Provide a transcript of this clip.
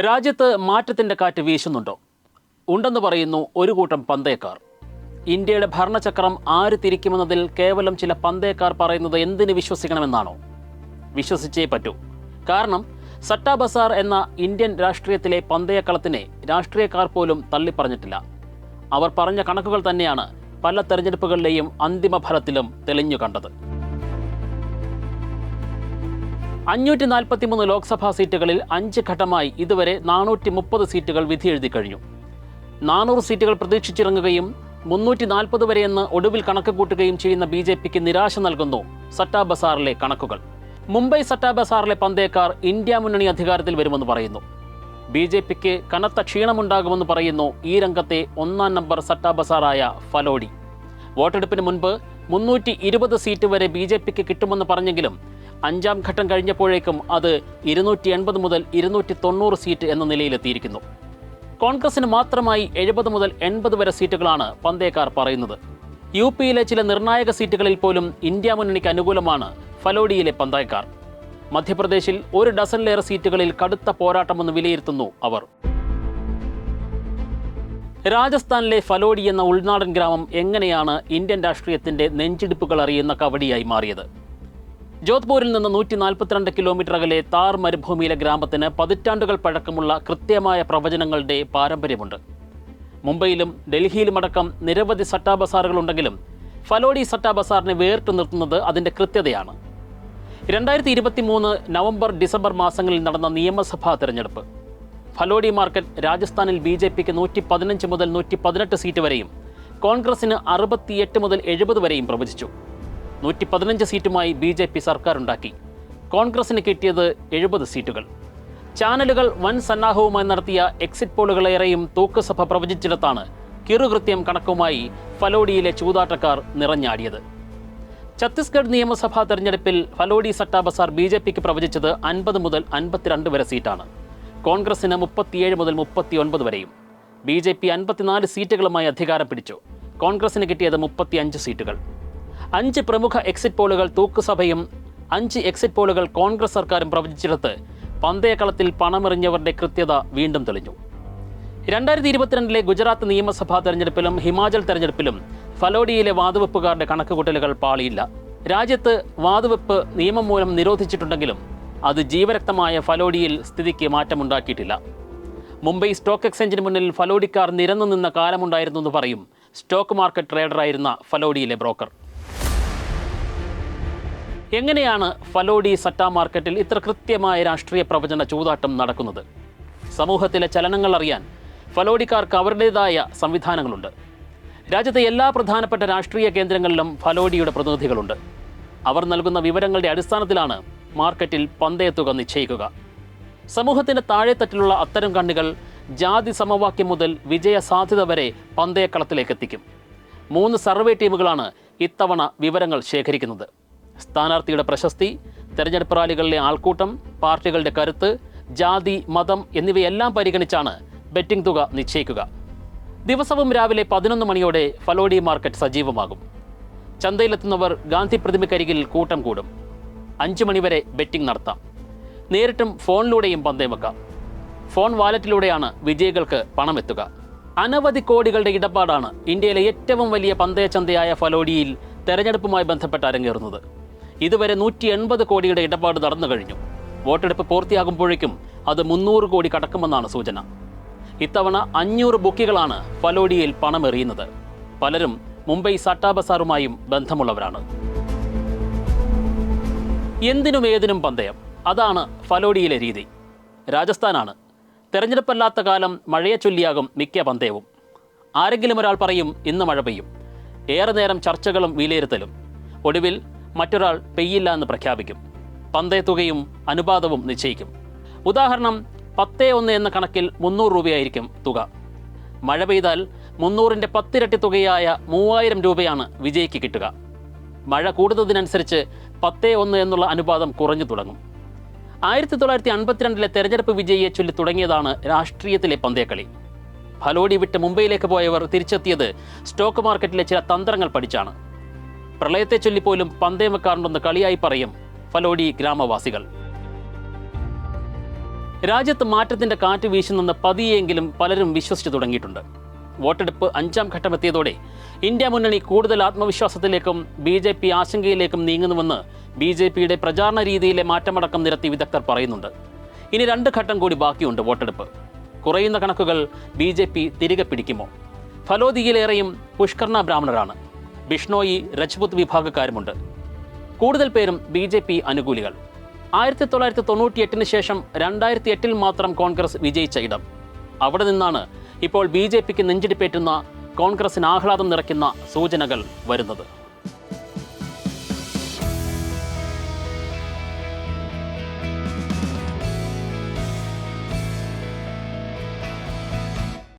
രാജ്യത്ത് മാറ്റത്തിന്റെ കാറ്റ് വീശുന്നുണ്ടോ? ഉണ്ടെന്ന് പറയുന്നു ഒരു കൂട്ടം പന്തയക്കാർ. ഇന്ത്യയുടെ ഭരണചക്രം ആര് തിരിക്കുമെന്നതിൽ കേവലം ചില പന്തയക്കാർ പറയുന്നത് എന്തിന് വിശ്വസിക്കണമെന്നാണോ? വിശ്വസിച്ചേ പറ്റൂ. കാരണം സട്ടാ ബസാർ എന്ന ഇന്ത്യൻ രാഷ്ട്രീയത്തിലെ പന്തയക്കളത്തിനെ രാഷ്ട്രീയക്കാർ പോലും തള്ളിപ്പറഞ്ഞിട്ടില്ല. അവർ പറഞ്ഞ കണക്കുകൾ തന്നെയാണ് പല തെരഞ്ഞെടുപ്പുകളിലെയും അന്തിമ ഫലത്തിലും തെളിഞ്ഞു കണ്ടത്. അഞ്ഞൂറ്റി നാൽപ്പത്തിമൂന്ന് ലോക്സഭാ സീറ്റുകളിൽ അഞ്ച് ഘട്ടമായി ഇതുവരെ നാനൂറ്റി മുപ്പത് സീറ്റുകൾ വിധിയെഴുതി കഴിഞ്ഞു. നാനൂറ് സീറ്റുകൾ പ്രതീക്ഷിച്ചിറങ്ങുകയും മുന്നൂറ്റി നാൽപ്പത് വരെയെന്ന് ഒടുവിൽ കണക്ക് കൂട്ടുകയും ചെയ്യുന്ന ബി ജെ പിക്ക് നിരാശ നൽകുന്നു സട്ടാ ബസാറിലെ കണക്കുകൾ. മുംബൈ സട്ടാ ബസാറിലെ പന്തേക്കാർ ഇന്ത്യ മുന്നണി അധികാരത്തിൽ വരുമെന്ന് പറയുന്നു. ബി ജെ പിക്ക് കനത്ത ക്ഷീണമുണ്ടാകുമെന്ന് പറയുന്നു ഈ രംഗത്തെ ഒന്നാം നമ്പർ സട്ടാ ബസാറായ ഫലോഡി വോട്ടെടുപ്പിന് മുൻപ് മുന്നൂറ്റി ഇരുപത് സീറ്റ് വരെ ബി ജെ പിക്ക് കിട്ടുമെന്ന് പറഞ്ഞെങ്കിലും അഞ്ചാം ഘട്ടം കഴിഞ്ഞപ്പോഴേക്കും അത് ഇരുന്നൂറ്റി എൺപത് മുതൽ ഇരുന്നൂറ്റി തൊണ്ണൂറ് സീറ്റ് എന്ന നിലയിലെത്തിയിരിക്കുന്നു. കോൺഗ്രസിന് മാത്രമായി എഴുപത് മുതൽ എൺപത് വരെ സീറ്റുകളാണ് പന്തേക്കാർ പറയുന്നത്. യു പിയിലെ ചില നിർണായക സീറ്റുകളിൽ പോലും ഇന്ത്യ മുന്നണിക്ക് അനുകൂലമാണ് ഫലോഡിയിലെ പന്തേക്കാർ മധ്യപ്രദേശിൽ ഒരു ഡസനിലേറെ സീറ്റുകളിൽ കടുത്ത പോരാട്ടമെന്ന് വിലയിരുത്തുന്നു അവർ. രാജസ്ഥാനിലെ ഫലോഡി എന്ന ഉൾനാടൻ ഗ്രാമം എങ്ങനെയാണ് ഇന്ത്യൻ രാഷ്ട്രീയത്തിന്റെ നെഞ്ചിടിപ്പുകൾ അറിയുന്ന കവടിയായി മാറിയത്? ജോധ്പൂരിൽ നിന്ന് നൂറ്റി നാൽപ്പത്തിരണ്ട് കിലോമീറ്റർ അകലെ താർ മരുഭൂമിയിലെ ഗ്രാമത്തിന് പതിറ്റാണ്ടുകൾ പഴക്കമുള്ള കൃത്യമായ പ്രവചനങ്ങളുടെ പാരമ്പര്യമുണ്ട്. മുംബൈയിലും ഡൽഹിയിലുമടക്കം നിരവധി സട്ടാ ബസാറുകളുണ്ടെങ്കിലും ഫലോഡി സട്ടാ ബസാറിനെ വേറിട്ട് നിർത്തുന്നത് അതിന്റെ കൃത്യതയാണ്. രണ്ടായിരത്തി ഇരുപത്തി മൂന്ന് നവംബർ ഡിസംബർ മാസങ്ങളിൽ നടന്ന നിയമസഭാ തെരഞ്ഞെടുപ്പ്. ഫലോഡി മാർക്കറ്റ് രാജസ്ഥാനിൽ ബി ജെ പിക്ക് നൂറ്റി പതിനഞ്ച് മുതൽ നൂറ്റി പതിനെട്ട് സീറ്റ് വരെയും കോൺഗ്രസിന് അറുപത്തിയെട്ട് മുതൽ എഴുപത് വരെയും പ്രവചിച്ചു. നൂറ്റി പതിനഞ്ച് സീറ്റുമായി ബി ജെ പി സർക്കാരുണ്ടാക്കി. കോൺഗ്രസിന് കിട്ടിയത് എഴുപത് സീറ്റുകൾ. ചാനലുകൾ വൻ സന്നാഹവുമായി നടത്തിയ എക്സിറ്റ് പോളുകളേറെയും തൂക്കുസഭ പ്രവചിച്ചിടത്താണ് കിറുകൃത്യം കണക്കുമായി ഫലോഡിയിലെ ചൂതാട്ടക്കാർ നിറഞ്ഞാടിയത്. ഛത്തീസ്ഗഡ് നിയമസഭാ തെരഞ്ഞെടുപ്പിൽ ഫലോഡി സട്ടാ ബസാർ ബി ജെ പിക്ക് പ്രവചിച്ചത് അൻപത് മുതൽ അൻപത്തിരണ്ട് വരെ സീറ്റാണ്. കോൺഗ്രസിന് മുപ്പത്തിയേഴ് മുതൽ മുപ്പത്തിയൊൻപത് വരെയും. ബി ജെ പി അൻപത്തിനാല് സീറ്റുകളുമായി അധികാരം പിടിച്ചു. കോൺഗ്രസിന് കിട്ടിയത് മുപ്പത്തിയഞ്ച് സീറ്റുകൾ. അഞ്ച് പ്രമുഖ എക്സിറ്റ് പോളുകൾ തൂക്കുസഭയും അഞ്ച് എക്സിറ്റ് പോളുകൾ കോൺഗ്രസ് സർക്കാരും പ്രവചിച്ചിടത്ത് പന്തയക്കളത്തിൽ പണമെറിഞ്ഞവരുടെ കൃത്യത വീണ്ടും തെളിഞ്ഞു. രണ്ടായിരത്തി ഇരുപത്തിരണ്ടിലെ ഗുജറാത്ത് നിയമസഭാ തെരഞ്ഞെടുപ്പിലും ഹിമാചൽ തെരഞ്ഞെടുപ്പിലും ഫലോഡിയിലെ വാതുവെപ്പുകാരുടെ കണക്കുകൂട്ടലുകൾ പാളിയില്ല. രാജ്യത്ത് വാതുവെപ്പ് നിയമം മൂലം നിരോധിച്ചിട്ടുണ്ടെങ്കിലും അത് ജീവരക്തമായ ഫലോഡിയിൽ സ്ഥിതിക്ക് മാറ്റമുണ്ടാക്കിയിട്ടില്ല. മുംബൈ സ്റ്റോക്ക് എക്സ്ചേഞ്ചിന് മുന്നിൽ ഫലോഡിക്കാർ നിരന്നു നിന്ന കാലമുണ്ടായിരുന്നു എന്ന് പറയും സ്റ്റോക്ക് മാർക്കറ്റ് ട്രേഡറായിരുന്ന ഫലോഡിയിലെ ബ്രോക്കർ. എങ്ങനെയാണ് ഫലോഡി സറ്റാ മാർക്കറ്റിൽ ഇത്ര കൃത്യമായ രാഷ്ട്രീയ പ്രവചന ചൂതാട്ടം നടക്കുന്നത്? സമൂഹത്തിലെ ചലനങ്ങൾ അറിയാൻ ഫലോഡിക്കാർക്ക് അവരുടേതായ സംവിധാനങ്ങളുണ്ട്. രാജ്യത്തെ എല്ലാ പ്രധാനപ്പെട്ട രാഷ്ട്രീയ കേന്ദ്രങ്ങളിലും ഫലോഡിയുടെ പ്രതിനിധികളുണ്ട്. അവർ നൽകുന്ന വിവരങ്ങളുടെ അടിസ്ഥാനത്തിലാണ് മാർക്കറ്റിൽ പന്തയത്തുക നിശ്ചയിക്കുക. സമൂഹത്തിന്റെ താഴെത്തട്ടിലുള്ള അത്തരം കണ്ണികൾ ജാതി സമവാക്യം മുതൽ വിജയ സാധ്യത വരെ പന്തയക്കളത്തിലേക്ക് എത്തിക്കും. മൂന്ന് സർവേ ടീമുകളാണ് ഇത്തവണ വിവരങ്ങൾ ശേഖരിക്കുന്നത്. സ്ഥാനാർത്ഥിയുടെ പ്രശസ്തി തെരഞ്ഞെടുപ്പ് റാലികളിലെ ആൾക്കൂട്ടം പാർട്ടികളുടെ കരുത്ത് ജാതി മതം എന്നിവയെല്ലാം പരിഗണിച്ചാണ് ബെറ്റിംഗ് തുക നിശ്ചയിക്കുക. ദിവസവും രാവിലെ പതിനൊന്ന് മണിയോടെ ഫലോഡി മാർക്കറ്റ് സജീവമാകും. ചന്തയിലെത്തുന്നവർ ഗാന്ധി പ്രതിമക്കരികിൽ കൂട്ടം കൂടും. അഞ്ചു മണിവരെ ബെറ്റിംഗ് നടത്താം. നേരിട്ടും ഫോണിലൂടെയും പന്തയം വെക്കാം. ഫോൺ വാലറ്റിലൂടെയാണ് വിജയികൾക്ക് പണം എത്തുക. അനവധി കോടികളുടെ ഇടപാടാണ് ഇന്ത്യയിലെ ഏറ്റവും വലിയ പന്തയ ചന്തയായ ഫലോഡിയിൽ തെരഞ്ഞെടുപ്പുമായി ബന്ധപ്പെട്ട് അരങ്ങേറുന്നത്. ഇതുവരെ നൂറ്റി എൺപത് കോടിയുടെ ഇടപാട് നടന്നു കഴിഞ്ഞു. വോട്ടെടുപ്പ് പൂർത്തിയാകുമ്പോഴേക്കും അത് മുന്നൂറ് കോടി കടക്കുമെന്നാണ് സൂചന. ഇത്തവണ അഞ്ഞൂറ് ബുക്കികളാണ് ഫലോഡിയയിൽ പണമെറിയുന്നത്. പലരും മുംബൈ സട്ടാബസാറുമായും ബന്ധമുള്ളവരാണ്. എന്തിനും ഏതിനും പന്തയം. അതാണ് ഫലോഡിയിലെ രീതി. രാജസ്ഥാനാണ്. തെരഞ്ഞെടുപ്പല്ലാത്ത കാലം മഴയെ ചൊല്ലിയാകും മിക്ക പന്തയവും. ആരെങ്കിലും ഒരാൾ പറയും ഇന്ന് മഴ പെയ്യും. ഏറെ നേരം ചർച്ചകളും വിലയിരുത്തലും. ഒടുവിൽ മറ്റൊരാൾ പെയ്യില്ല എന്ന് പ്രഖ്യാപിക്കും. പന്തേ പന്തയത്തുകയും അനുപാതവും നിശ്ചയിക്കും. ഉദാഹരണം പത്തേ ഒന്ന് എന്ന കണക്കിൽ മുന്നൂറ് രൂപയായിരിക്കും തുക. മഴ പെയ്താൽ മുന്നൂറിന്റെ പത്തിരട്ടി തുകയായ മൂവായിരം രൂപയാണ് വിജയിക്ക് കിട്ടുക. മഴ കൂടുന്നതിനനുസരിച്ച് പത്തേ ഒന്ന് എന്നുള്ള അനുപാതം കുറഞ്ഞു തുടങ്ങും. ആയിരത്തി തൊള്ളായിരത്തി അൻപത്തിരണ്ടിലെ തെരഞ്ഞെടുപ്പ് വിജയിയെ ചൊല്ലി തുടങ്ങിയതാണ് രാഷ്ട്രീയത്തിലെ പന്തേക്കളി ഫലോഡി വിട്ട് മുംബൈയിലേക്ക് പോയവർ തിരിച്ചെത്തിയത് സ്റ്റോക്ക് മാർക്കറ്റിലെ ചില തന്ത്രങ്ങൾ പഠിച്ചാണ്. പ്രളയത്തെ ചൊല്ലിപ്പോലും പന്തേമക്കാറുണ്ടെന്ന് കളിയായി പറയും ഫലോഡി ഗ്രാമവാസികൾ. രാജ്യത്ത് മാറ്റത്തിന്റെ കാറ്റ് വീശുന്നെന്ന് പതിയെങ്കിലും പലരും വിശ്വസിച്ചു തുടങ്ങിയിട്ടുണ്ട്. വോട്ടെടുപ്പ് അഞ്ചാം ഘട്ടമെത്തിയതോടെ ഇന്ത്യ മുന്നണി കൂടുതൽ ആത്മവിശ്വാസത്തിലേക്കും ബി ജെ പി ആശങ്കയിലേക്കും നീങ്ങുന്നുവെന്ന് ബി ജെ പിയുടെ പ്രചാരണ രീതിയിലെ മാറ്റമടക്കം നിരത്തി വിദഗ്ധർ പറയുന്നുണ്ട്. ഇനി രണ്ട് ഘട്ടം കൂടി ബാക്കിയുണ്ട് വോട്ടെടുപ്പ്. കുറയുന്ന കണക്കുകൾ ബി ജെ പി തിരികെ പിടിക്കുമോ? ഫലോദിയിലേറെയും പുഷ്കർണ ബ്രാഹ്മണരാണ്. ബിഷ്ണോയി രജ്പുത് വിഭാഗക്കാരുമുണ്ട്. കൂടുതൽ പേരും ബി ജെ പി അനുകൂലികൾ. ആയിരത്തി തൊള്ളായിരത്തി തൊണ്ണൂറ്റി എട്ടിന് ശേഷം രണ്ടായിരത്തി എട്ടിൽ മാത്രം കോൺഗ്രസ് വിജയിച്ച ഇടം. അവിടെ നിന്നാണ് ഇപ്പോൾ ബി ജെ പിക്ക് നെഞ്ചിടിപ്പേറ്റുന്ന കോൺഗ്രസിന് ആഹ്ലാദം നിറയ്ക്കുന്ന സൂചനകൾ വരുന്നത്.